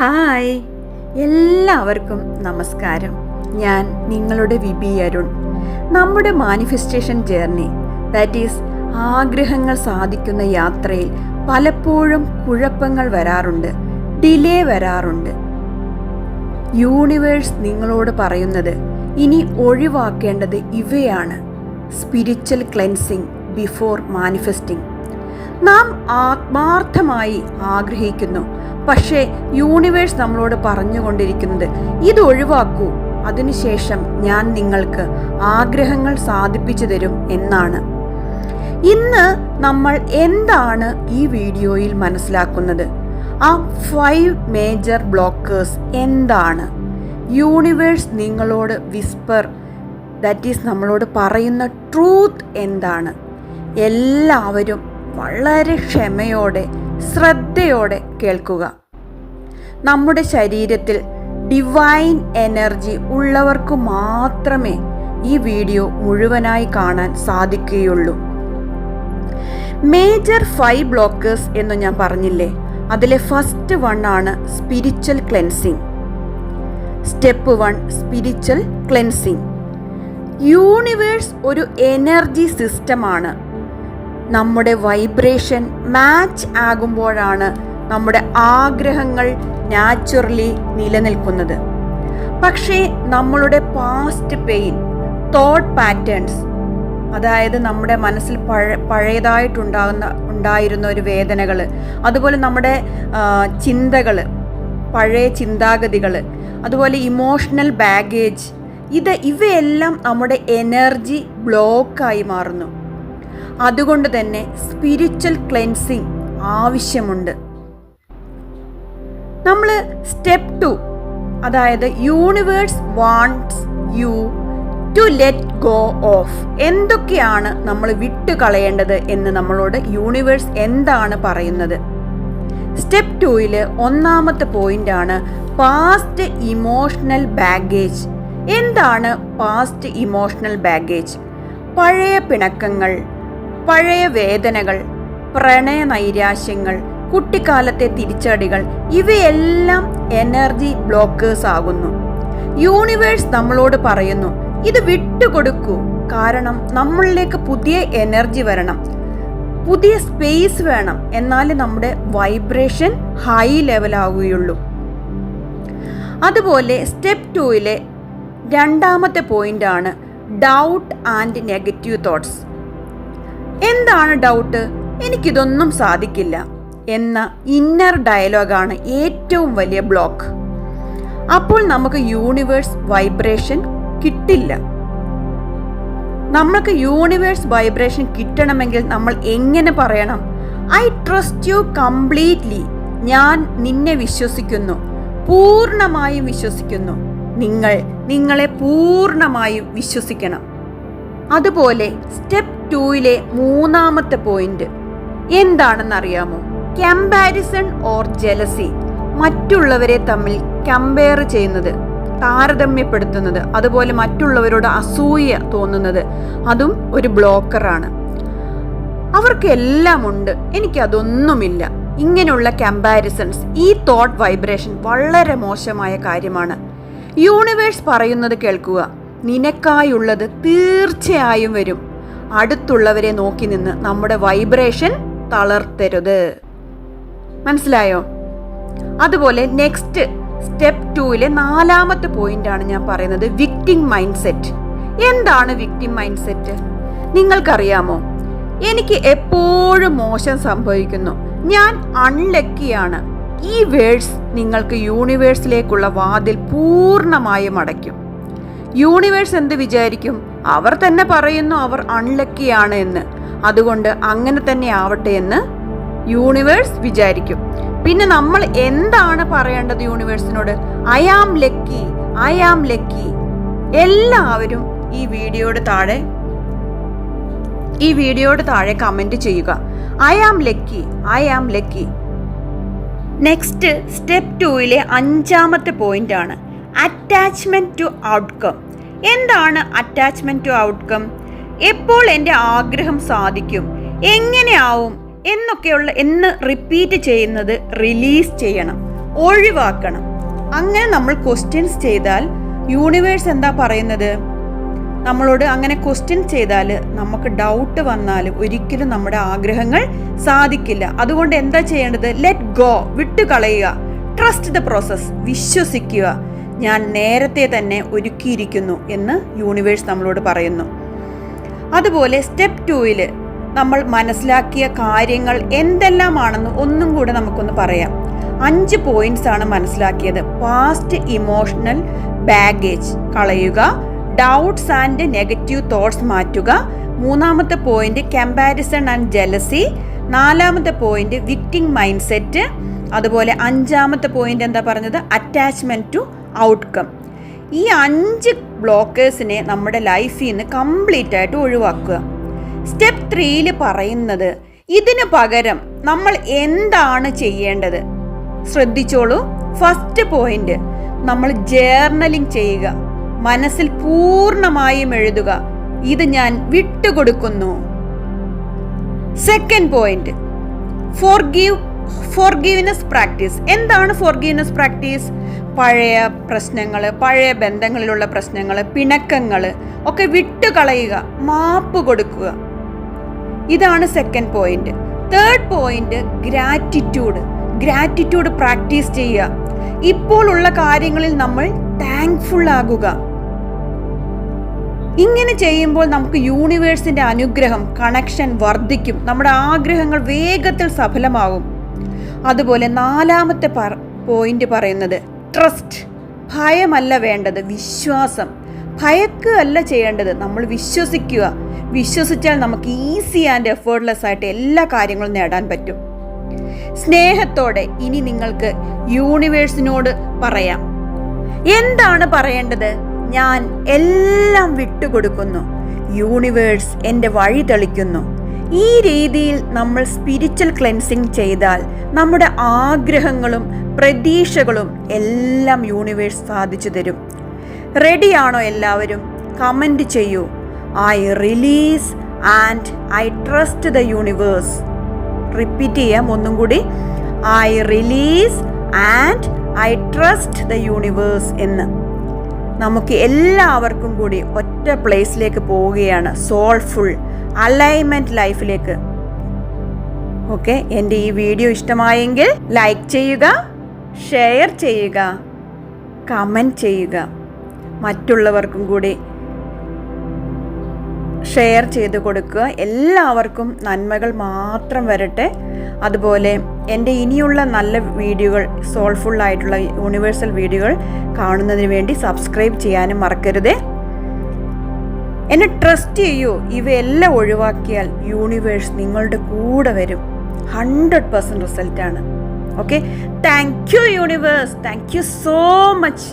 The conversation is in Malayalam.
ഹായ്. എല്ലാവർക്കും നമസ്കാരം. ഞാൻ നിങ്ങളുടെ വിബി അരുൺ. നമ്മുടെ മാനിഫെസ്റ്റേഷൻ ജേർണി ദാറ്റ് ഈസ് ആഗ്രഹങ്ങൾ സാധിക്കുന്ന യാത്രയിൽ പലപ്പോഴും കുഴപ്പങ്ങൾ വരാറുണ്ട് ഡിലേ വരാറുണ്ട്. യൂണിവേഴ്സ് നിങ്ങളോട് പറയുന്നത് ഇനി ഒഴിവാക്കേണ്ടത് ഇവയാണ്. Spiritual cleansing before manifesting. നാം ആത്മാർത്ഥമായി ആഗ്രഹിക്കുന്നു. പക്ഷേ യൂണിവേഴ്സ് നമ്മളോട് പറഞ്ഞുകൊണ്ടിരിക്കുന്നത് ഇത് ഒഴിവാക്കൂ. അതിനുശേഷം ഞാൻ നിങ്ങൾക്ക് ആഗ്രഹങ്ങൾ സാധിപ്പിച്ചു തരും എന്നാണ്. ഇന്ന് നമ്മൾ എന്താണ് ഈ വീഡിയോയിൽ മനസ്സിലാക്കുന്നത്? ആ ഫൈവ് മേജർ ബ്ലോക്കേഴ്സ് എന്താണ്? യൂണിവേഴ്സ് നിങ്ങളോട് വിസ്പർ ദാറ്റ് ഈസ് നമ്മളോട് പറയുന്ന ട്രൂത്ത് എന്താണ്? എല്ലാവരും വളരെ ക്ഷമയോടെ ശ്രദ്ധയോടെ കേൾക്കുക. നമ്മുടെ ശരീരത്തിൽ ഡിവൈൻ എനർജി ഉള്ളവർക്ക് മാത്രമേ ഈ വീഡിയോ മുഴുവനായി കാണാൻ സാധിക്കുകയുള്ളൂ. മേജർ ഫൈവ് ബ്ലോക്കേഴ്സ് എന്ന് ഞാൻ പറഞ്ഞില്ലേ അതിലെ ഫസ്റ്റ് വൺ ആണ് spiritual cleansing step one spiritual cleansing universe ഒരു എനർജി സിസ്റ്റമാണ് നമ്മുടെ വൈബ്രേഷൻ മാച്ച് ആകുമ്പോഴാണ് നമ്മുടെ ആഗ്രഹങ്ങൾ നാച്ചുറലി നിലനിൽക്കുന്നത്. പക്ഷേ നമ്മളുടെ പാസ്റ്റ് പെയിൻ തോട്ട് പാറ്റേൺസ് അതായത് നമ്മുടെ മനസ്സിൽ പഴ പഴയതായിട്ടുണ്ടാകുന്ന ഉണ്ടായിരുന്ന ഒരു വേദനകൾ അതുപോലെ നമ്മുടെ ചിന്തകൾ പഴയ ചിന്താഗതികൾ അതുപോലെ ഇമോഷണൽ ബാഗേജ് ഇത് ഇവയെല്ലാം നമ്മുടെ എനർജി ബ്ലോക്കായി മാറുന്നു. അതുകൊണ്ട് തന്നെ സ്പിരിച്വൽ ക്ലെൻസിങ് ആവശ്യമുണ്ട്. നമ്മൾ സ്റ്റെപ്പ് ടു അതായത് universe wants you to let go of എന്തൊക്കെയാണ് നമ്മൾ വിട്ടു കളയേണ്ടത് എന്ന് നമ്മളോട് യൂണിവേഴ്സ് എന്താണ് പറയുന്നത്? സ്റ്റെപ്പ് ടൂയിൽ ഒന്നാമത്തെ പോയിന്റ് ആണ് പാസ്റ്റ് ഇമോഷണൽ ബാഗേജ് എന്താണ് പാസ്റ്റ് ഇമോഷണൽ ബാഗേജ് പഴയ പിണക്കങ്ങൾ പഴയ വേദനകൾ പ്രണയ നൈരാശ്യങ്ങൾ കുട്ടിക്കാലത്തെ തിരിച്ചടികൾ ഇവയെല്ലാം എനർജി ബ്ലോക്കേഴ്സ് ആകുന്നു. യൂണിവേഴ്സ് നമ്മളോട് പറയുന്നു ഇത് വിട്ടുകൊടുക്കൂ. കാരണം നമ്മളിലേക്ക് പുതിയ എനർജി വരണം. പുതിയ സ്പേസ് വേണം. എന്നാലേ നമ്മുടെ വൈബ്രേഷൻ ഹൈ ലെവൽ ലെവലാവുകയുള്ളൂ. അതുപോലെ സ്റ്റെപ്പ് ടൂയിലെ രണ്ടാമത്തെ പോയിന്റ് ആണ് ഡൗട്ട് ആൻഡ് നെഗറ്റീവ് തോട്ട്സ്. എന്താണ് ഡൗട്ട് എനിക്കിതൊന്നും സാധിക്കില്ല. എന്ന ഇന്നർ ഡയലോഗാണ് ഏറ്റവും വലിയ ബ്ലോക്ക് അപ്പോൾ നമുക്ക് യൂണിവേഴ്സ് വൈബ്രേഷൻ കിട്ടില്ല. നമ്മൾക്ക് യൂണിവേഴ്സ് വൈബ്രേഷൻ കിട്ടണമെങ്കിൽ നമ്മൾ എങ്ങനെ പറയണം? ഐ ട്രസ്റ്റ് യു കംപ്ലീറ്റ്ലി ഞാൻ നിന്നെ വിശ്വസിക്കുന്നു. പൂർണമായും വിശ്വസിക്കുന്നു. നിങ്ങൾ നിങ്ങളെ പൂർണമായും വിശ്വസിക്കണം. അതുപോലെ സ്റ്റെപ്പ് ടൂയിലെ മൂന്നാമത്തെ പോയിന്റ്. എന്താണെന്നറിയാമോ? Comparison or jealousy. മറ്റുള്ളവരെ തമ്മിൽ കമ്പയർ ചെയ്യുന്നത് താരതമ്യപ്പെടുത്തുന്നത് അതുപോലെ മറ്റുള്ളവരോട് അസൂയ തോന്നുന്നത് അതും ഒരു ബ്ലോക്കറാണ് അവർക്കെല്ലാം ഉണ്ട്. എനിക്ക് അതൊന്നുമില്ല. ഇങ്ങനെയുള്ള കമ്പാരിസൺസ് ഈ തോട്ട് വൈബ്രേഷൻ വളരെ മോശമായ കാര്യമാണ്. യൂണിവേഴ്സ് പറയുന്നത് കേൾക്കുക. നിനക്കായുള്ളത് തീർച്ചയായും വരും. അടുത്തുള്ളവരെ നോക്കി നിന്ന് നമ്മുടെ വൈബ്രേഷൻ തളർത്തരുത്. മനസ്സിലായോ? അതുപോലെ നെക്സ്റ്റ് സ്റ്റെപ്പ് ടൂവിലെ നാലാമത്തെ പോയിന്റ് ആണ് ഞാൻ പറയുന്നത് വിക്ടിം മൈൻഡ് സെറ്റ് എന്താണ് വിക്ടിം മൈൻഡ് സെറ്റ് നിങ്ങൾക്കറിയാമോ? എനിക്ക് എപ്പോഴും മോശം സംഭവിക്കുന്നു. ഞാൻ അൺലക്കിയാണ് ഈ വേഴ്സ് നിങ്ങൾക്ക് യൂണിവേഴ്സിലേക്കുള്ള വാതിൽ പൂർണമായും അടയ്ക്കും. യൂണിവേഴ്സ് എന്ത് വിചാരിക്കും? അവർ തന്നെ പറയുന്നു അവർ അൺലക്കിയാണ് എന്ന്. അതുകൊണ്ട് അങ്ങനെ തന്നെ ആവട്ടെ എന്ന് യൂണിവേഴ്സ് വിചാരിക്കും. പിന്നെ നമ്മൾ എന്താണ് പറയേണ്ടത് യൂണിവേഴ്സിനോട്? I am lucky I am lucky എല്ലാവരും ഈ വീഡിയോയുടെ താഴെ ഈ വീഡിയോയുടെ താഴെ കമന്റ് ചെയ്യുക. I am lucky I am lucky next step ടൂയിലെ അഞ്ചാമത്തെ പോയിന്റ് ആണ്. അറ്റാച്ച്മെന്റ് ടു ഔട്ട്കം എന്താണ് അറ്റാച്ച്മെന്റ് ടു ഔട്ട്കം എപ്പോൾ എന്റെ ആഗ്രഹം സാധിക്കും? എങ്ങനെയാവും? എന്നൊക്കെയുള്ള എന്ന് റിപ്പീറ്റ് ചെയ്യുന്നത് റിലീസ് ചെയ്യണം ഒഴിവാക്കണം. അങ്ങനെ നമ്മൾ ക്വസ്റ്റ്യൻസ് ചെയ്താൽ യൂണിവേഴ്സ് എന്താ പറയുന്നത്? നമ്മളോട് അങ്ങനെ ക്വസ്റ്റ്യൻ ചെയ്താൽ നമുക്ക് ഡൗട്ട് വന്നാൽ ഒരിക്കലും നമ്മുടെ ആഗ്രഹങ്ങൾ സാധിക്കില്ല. അതുകൊണ്ട് എന്താ ചെയ്യേണ്ടത്? ലെറ്റ് ഗോ വിട്ടുകളയുക. ട്രസ്റ്റ് ദ പ്രോസസ് വിശ്വസിക്കുക. ഞാൻ നേരത്തെ തന്നെ ഒരുക്കിയിരിക്കുന്നു എന്ന് യൂണിവേഴ്സ് നമ്മളോട് പറയുന്നു. അതുപോലെ സ്റ്റെപ്പ് ടൂവിൽ നമ്മൾ മനസ്സിലാക്കിയ കാര്യങ്ങൾ എന്തെല്ലാമാണെന്ന് ഒന്നും കൂടെ നമുക്കൊന്ന് പറയാം. അഞ്ച് പോയിന്റ്സ് ആണ് മനസ്സിലാക്കിയത്. പാസ്റ്റ് ഇമോഷണൽ ബാഗേജ് കളയുക ഡൗട്ട്സ് ആൻഡ് നെഗറ്റീവ് തോട്ട്സ് മാറ്റുക മൂന്നാമത്തെ പോയിന്റ് കമ്പാരിസൺ ആൻഡ് ജലസി നാലാമത്തെ പോയിന്റ് വിക്ടിങ് മൈൻഡ് സെറ്റ് അതുപോലെ അഞ്ചാമത്തെ പോയിന്റ് എന്താ പറഞ്ഞത്? അറ്റാച്ച്മെന്റ് ടു ഔട്ട്കം ഈ അഞ്ച് ബ്ലോക്കേഴ്സിനെ നമ്മുടെ ലൈഫിൽ നിന്ന് കംപ്ലീറ്റ് ആയിട്ട് ഒഴിവാക്കുക. സ്റ്റെപ്പ് ത്രീയിൽ പറയുന്നത് ഇതിനു പകരം നമ്മൾ എന്താണ് ചെയ്യേണ്ടത്? ശ്രദ്ധിച്ചോളൂ. ഫസ്റ്റ് പോയിന്റ് നമ്മൾ ജേർണലിംഗ് ചെയ്യുക. മനസ്സിൽ പൂർണമായും എഴുതുക. ഇത് ഞാൻ വിട്ടുകൊടുക്കുന്നു. Second point forgive for forgiveness practice എന്താണ് ഫോർ ഫോർഗീവ്നെസ് പ്രാക്ടീസ് പഴയ പ്രശ്നങ്ങൾ പഴയ ബന്ധങ്ങളിലുള്ള പ്രശ്നങ്ങൾ പിണക്കങ്ങൾ ഒക്കെ വിട്ടുകളയുക മാപ്പ് കൊടുക്കുക. ഇതാണ് second point third point gratitude gratitude practice ചെയ്യുക. ഇപ്പോൾ ഉള്ള കാര്യങ്ങളിൽ നമ്മൾ താങ്ക്ഫുൾ ആകുക. ഇങ്ങനെ ചെയ്യുമ്പോൾ നമുക്ക് യൂണിവേഴ്സിന്റെ അനുഗ്രഹം കണക്ഷൻ വർദ്ധിക്കും. നമ്മുടെ ആഗ്രഹങ്ങൾ വേഗത്തിൽ സഫലമാകും അതുപോലെ നാലാമത്തെ പോയിന്റ് പറയുന്നത് ട്രസ്റ്റ് ഭയമല്ല വേണ്ടത് വിശ്വാസം. ഭയക്കുകയല്ല ചെയ്യേണ്ടത് നമ്മൾ വിശ്വസിക്കുക. വിശ്വസിച്ചാൽ നമുക്ക് ഈസി ആൻഡ് എഫേർട്ട്ലെസ് ആയിട്ട് എല്ലാ കാര്യങ്ങളും നേടാൻ പറ്റും. സ്നേഹത്തോടെ ഇനി നിങ്ങൾക്ക് യൂണിവേഴ്സിനോട് പറയാം. എന്താണ് പറയേണ്ടത്? ഞാൻ എല്ലാം വിട്ടുകൊടുക്കുന്നു. യൂണിവേഴ്സ് എന്റെ വഴി തെളിക്കുന്നു. ഈ രീതിയിൽ നമ്മൾ സ്പിരിച്വൽ ക്ലെൻസിങ് ചെയ്താൽ നമ്മുടെ ആഗ്രഹങ്ങളും പ്രതീക്ഷകളും എല്ലാം യൂണിവേഴ്സ് സാധിച്ചു തരും. റെഡിയാണോ എല്ലാവരും? കമന്റ് ചെയ്യൂ. I release and I trust the universe repeat ചെയ്യാം ഒന്നും കൂടി. I release and I trust the universe എന്ന്. നമുക്ക് എല്ലാവർക്കും കൂടി ഒറ്റ പ്ലേസിലേക്ക് പോവുകയാണ്. സോൾഫുൾ അലൈൻമെന്റ് ലൈഫിലേക്ക് ഓക്കെ എന്റെ ഈ വീഡിയോ ഇഷ്ടമായെങ്കിൽ ലൈക്ക് ചെയ്യുക. ഷെയർ ചെയ്യുക കമന്റ് ചെയ്യുക. മറ്റുള്ളവർക്കും കൂടി ഷെയർ ചെയ്ത് കൊടുക്കുക. എല്ലാവർക്കും നന്മകൾ മാത്രം വരട്ടെ. അതുപോലെ എന്റെ ഇനിയുള്ള നല്ല വീഡിയോകൾ സോൾഫുൾ ആയിട്ടുള്ള യൂണിവേഴ്സൽ വീഡിയോകൾ കാണുന്നതിന് വേണ്ടി സബ്സ്ക്രൈബ് ചെയ്യാനും മറക്കരുത്. എന്നെ ട്രസ്റ്റ് ചെയ്യൂ. ഇവയെല്ലാം ഒഴിവാക്കിയാൽ യൂണിവേഴ്സ് നിങ്ങളുടെ കൂടെ വരും. ഹൺഡ്രഡ് പെർസെന്റ് റിസൾട്ടാണ് okay thank you universe thank you so much